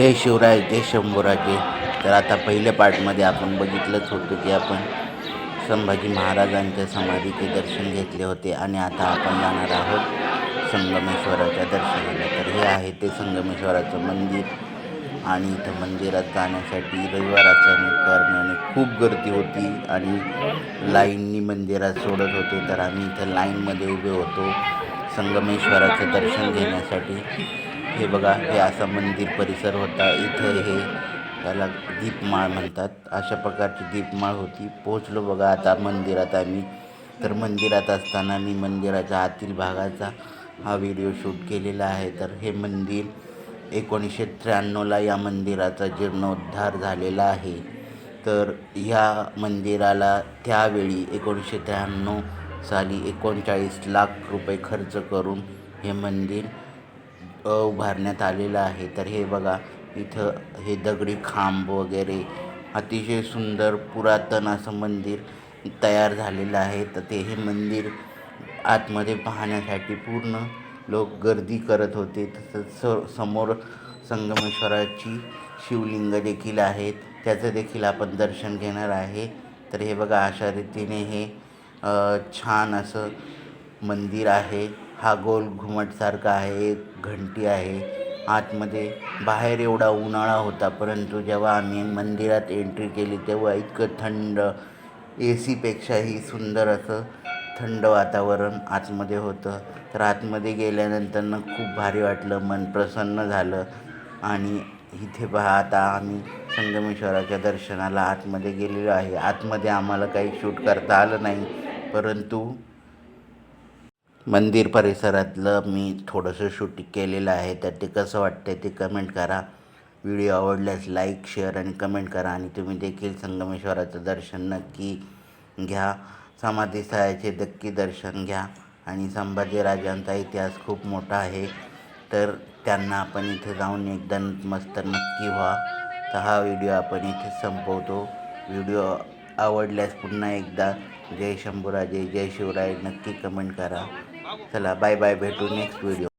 जय शिवराय जय शंभूराजे. तर आता पहिल्या पार्टमध्ये आपण बघितलंच होतं की आपण संभाजी महाराजांच्या समाधीचे दर्शन घेतले होते आणि आता आपण जाणार आहोत संगमेश्वराच्या दर्शनाला. तर हे आहे ते संगमेश्वराचं मंदिर आणि इथं मंदिरात जाण्यासाठी रविवाराच्या असल्याने कारणाने खूप गर्दी होती आणि लाईननी मंदिरात सोडत होते. तर आम्ही इथं लाईनमध्ये उभे होतो संगमेश्वराचं दर्शन घेण्यासाठी. हे बघा हे असा मंदिर परिसर होता. इथं हे त्याला दीपमाळ म्हणतात. अशा प्रकारची दीपमाळ होती. पोचलो बघा आता मंदिरात आम्ही. तर मंदिरात असताना मी मंदिराच्या आतील भागाचा हा व्हिडिओ शूट केलेला आहे. तर हे मंदिर एकोणीसशे त्र्याण्णवला या मंदिराचा जीर्णोद्धार झालेला आहे. तर ह्या मंदिराला त्यावेळी एकोणीसशे त्र्याण्णव साली एकोणचाळीस लाख रुपये खर्च करून हे मंदिर उभारण्यात आलेलं आहे. तर हे बघा इथं हे दगडी खांब वगैरे अतिशय सुंदर पुरातन असं मंदिर तयार झालेलं आहे. तर ते हे मंदिर आतमध्ये पाहण्यासाठी पूर्ण लोक गर्दी करत होते. तसंच स समोर संगमेश्वराची शिवलिंग देखील आहेत. त्याचं देखील आपण दर्शन घेणार आहे. तर हे बघा अशा रीतीने हे छान असं मंदिर आहे. हा गोल घुमटसारखा आहे एक घंटी आहे. आतमध्ये बाहेर एवढा उन्हाळा होता परंतु जेव्हा आम्ही मंदिरात एंट्री केली तेव्हा इतकं थंड ए सीपेक्षाही सुंदर असं थंड वातावरण आतमध्ये होतं. तर आतमध्ये गेल्यानंतर खूप भारी वाटलं मन प्रसन्न झालं. आणि इथे पहा आता आम्ही संगमेश्वराच्या दर्शनाला आतमध्ये गेलेलो आहे. आतमध्ये आम्हाला काही शूट करता आलं नाही परंतु मंदिर परिसरातलं मी थोडंसं शूटिंग केलेलं आहे तर ते कसं वाटतं ते कमेंट करा. व्हिडिओ आवडल्यास लाईक शेअर आणि कमेंट करा आणि तुम्ही देखील संगमेश्वराचं दर्शन नक्की घ्या. समाधी स्थळाचे नक्की दर्शन घ्या आणि संभाजीराजांचा इतिहास खूप मोठा आहे तर त्यांना आपण इथे जाऊन एकदा मस्त नक्की व्हा. तर हा व्हिडिओ आपण इथे संपवतो. व्हिडिओ आवडल्यास पुन्हा एकदा जय शंभूराजे जय शिवराय नक्की कमेंट करा. चला बाय बाय भेटू नेक्स्ट व्हिडिओ